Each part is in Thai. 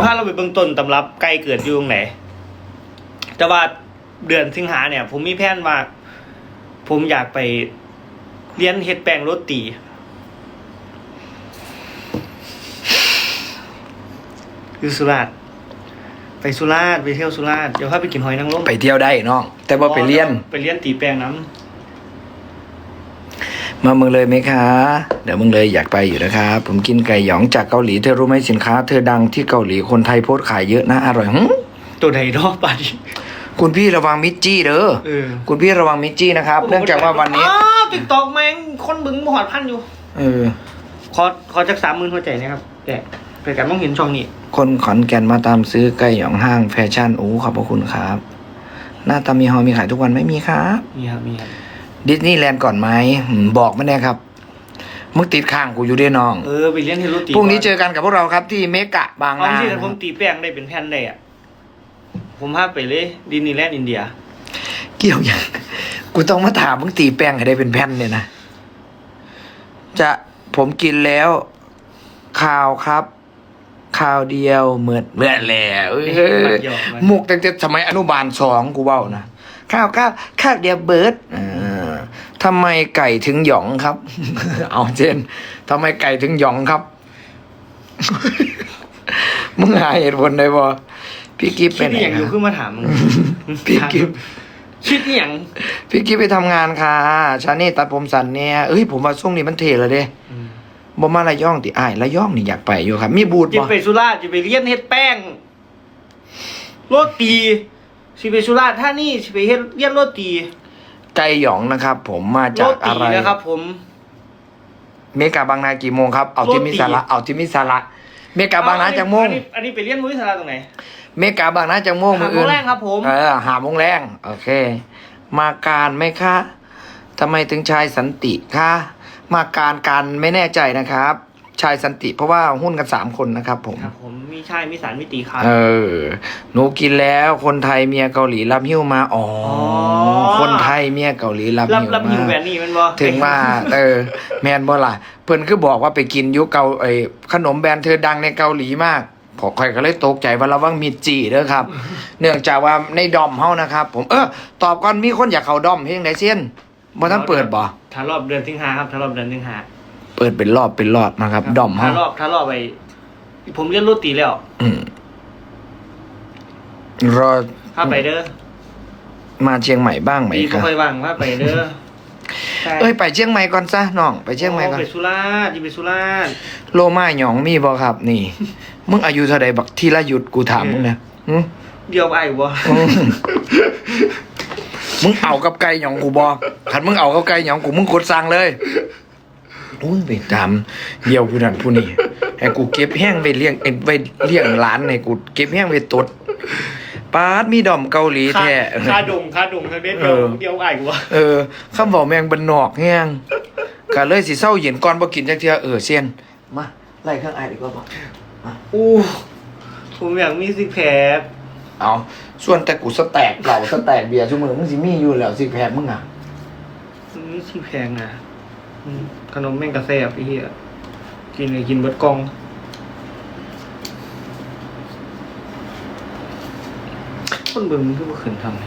จะพาเราไปเบื้องต้นตำรับไก่เกิดอยู่ตรงไหน แต่ว่าเดือนสิงหาเนี่ย ผมมีแผนว่า ผมอยากไปเรียนเฮ็ดแป้งโรตีอยู่สุราษฎร์ไปสุราษฎร์ไปเที่ยวสุราษฎร์เดี๋ยวพาไปกินหอยนางรมไปเที่ยวได้น้อง แต่ว่าไปเรียน ไปเรียนตีแป้งน้ มาเมืองเลยไหมคะ เดี๋ยวเมืองเลยอยากไปอยู่นะครับ ผมกินไก่หยองจากเกาหลี เธอรู้ไหมสินค้า เธอดังที่เกาหลีคนไทยโพสต์ขายเยอะนะอร่อยหึำตัวไหนรอบปาดิคุณพี่ระวังมิจจี้เด้อเออ คุณพี่ระวังมิจจี้นะครับ เนื่องจากว่าวันนี้อ้าวติ๊กตอกแม่งคนบึงมหอดพันอยู่ เออ ขอขอจากสามหมื่นหัวใจนะครับแกไปกันต้องเห็นช่องนี้ คนขอนแก่นมาตามซื้อไก่หยองห้างแฟชั่นโอ้ขอบพระคุณครับ หน้าตามีฮอมีขายทุกวันไม่มีครับ มีครับมีครับ ดิสนีย์แลนด์ก่อนไหมหืมบอกไม่แน่ครับ มึงติดข้างกูอยู่ด้วยน้อง เออไปเรียนเฮโรตีพรุ่งนี้เจอกันกับพวกเราครับที่เมกะบางเอานาที่แต่ผมตีแป้งได้เป็นแผ่นได้อะผมพาไปเลยดินนีแลนด์อินเดีย เกี่ยวยังกูต้องมาถามมึงตีแป้งให้ได้เป็นแผ่นเนี่ยนะ จะผมกินแล้วข่าวครับข่าวเดียวเหมือนเหมือนแล้วเอ้ยมุกตั้งแต่สมัยอนุบาลสองกูเบ้านะข้าวข้าวข้าวเดียวเบิร์ดเออ ทำไมไก่ถึงหยองครับ เอาเจนทำไมไก่ถึงหยองครับ มึงหาเหตุผลได้บ่พี่กิฟคิเป็ดนอไงหย่างอยู่ครับขึ้นมาถามมึงพี่กิฟคิดอหย่างพี่กิ๊ฟไปทำงานค่ะชานี่ตัดผมสันเนี่ยเอ้ยผมว่าช่วงนี้มันเทแล้วเด้บ่มาระย่องติอ้ายระย่องนี่อยากไปอยู่ครับ มีบูธจะบ่ไปสุราษฎร์จะไปเรียนเฮ็ดแป้งโรตีสิไปสุราษฎร์ท่านี่สิไปเฮ็ดเรียนโรตี ไก่หยองนะครับ ผมมาโรจากตีอะไรนะครับผม เมกาบางนากี่โมงครับเอาที่มิสาระเอาที่มิสาระเมกาบางนาจากโมงอันนี้อันนี้ไปเรียนมุ้ยสาราตรงไหนเมกาบางนาจากโมงหามือโมอื่งนแรกครับผมเออหาโมงแรงโอเค มาการไหมคะทำไมถึงชายสันติคะมาการการไม่แน่ใจนะครับ ชายสันติ เพราะว่าหุ้นกันสามคนนะครับผมครับผมมีชายมีสารมิติครับเออหนูกินแล้วคนไทยเมียเกาหลีรับหิ้วมาอ๋อออคนไทยเมียเกาหลีรับรับหิ้วรับหิวแบมาบนี้แมันบ่ถึงว่าเออ แมนบ่ล่ะเพิ่นคือบอกว่าไปกินอยุเกาไอ้ขนมแบรนด์เธอดังในเกาหลีมากพอใครก็เลยตกใจว่าระวังมีจีเด้อครับ เนื่องจากว่าในดอมเฮานะครับ ผมเออตอบก่อนมีคนอยากเข้าดอมเพียงใดเส้นบ่ทันเปิดบ่ถ้ารอบเดือนสิงหาครับถ้ารอบเดือนสิงหา เปิดเป็นรอบเป็นรอบนะครับ ดอมถ้าเฮารอบถ้ารอบไป ผมเรียนโรตีแล้ว อืมรอถ้าไปเด้อมาเชียงใหม่บ้างไหมดีคบ่รับค่อยว่างถ้าไปเด้อใช่เอ้ยไปเชียงใหม่ก่อนซะน้องไปเชียงใหม่ก่อนไปสุราษฎร์จะไปสุราษฎร์ โลมาหยองมีบ่ครับ นี่ มึงอายุเท่าใดบักทีละหยุดกูถามมึงเนี่ยหึ เดียวไอ้บ่อืมมึงเอากับไก่หยองกูบ่คันมึงเอากับไก่หยองกูมึงกดสั่งเลย อุ้ยไปตามเดียวผู้นั้นผู้นี้ให้กูเก็บแห้งไปเลี้ยงเอ้ยไปเลี้ยงหลานให้กูเก็บแห้งไปตดปาดมีดอมเกาหลีแท้คาดงคาดงทางเด็ดเอเดียวอเดียวไอ้บ่เออคำบอกแมงบันนอกแห้งก็เลยสิเศร้าเย็นก่อนบ่กินจักเทื่อเออเซียนมาไล่เครื่องไอดีกว่าบ่อู้ผมอยากมีซิกแพคเอาส่วนแต่กูสแต็กเก่าสแต็กเบียร์ชั่วมือมึงสิมีอยู่แล้วสิแพกมึงอะ มีซิกแพคนะอืม ขนมแม่งกระแซ่บไอ้เหี้ยกินเลยกินเบิดกล่อง คนเบิ่งมันคือบ่ขึ้นทำไง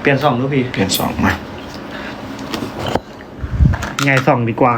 เปลี่ยนสองดูพี่เปลี่ยนสองมา ไงสองดีกว่า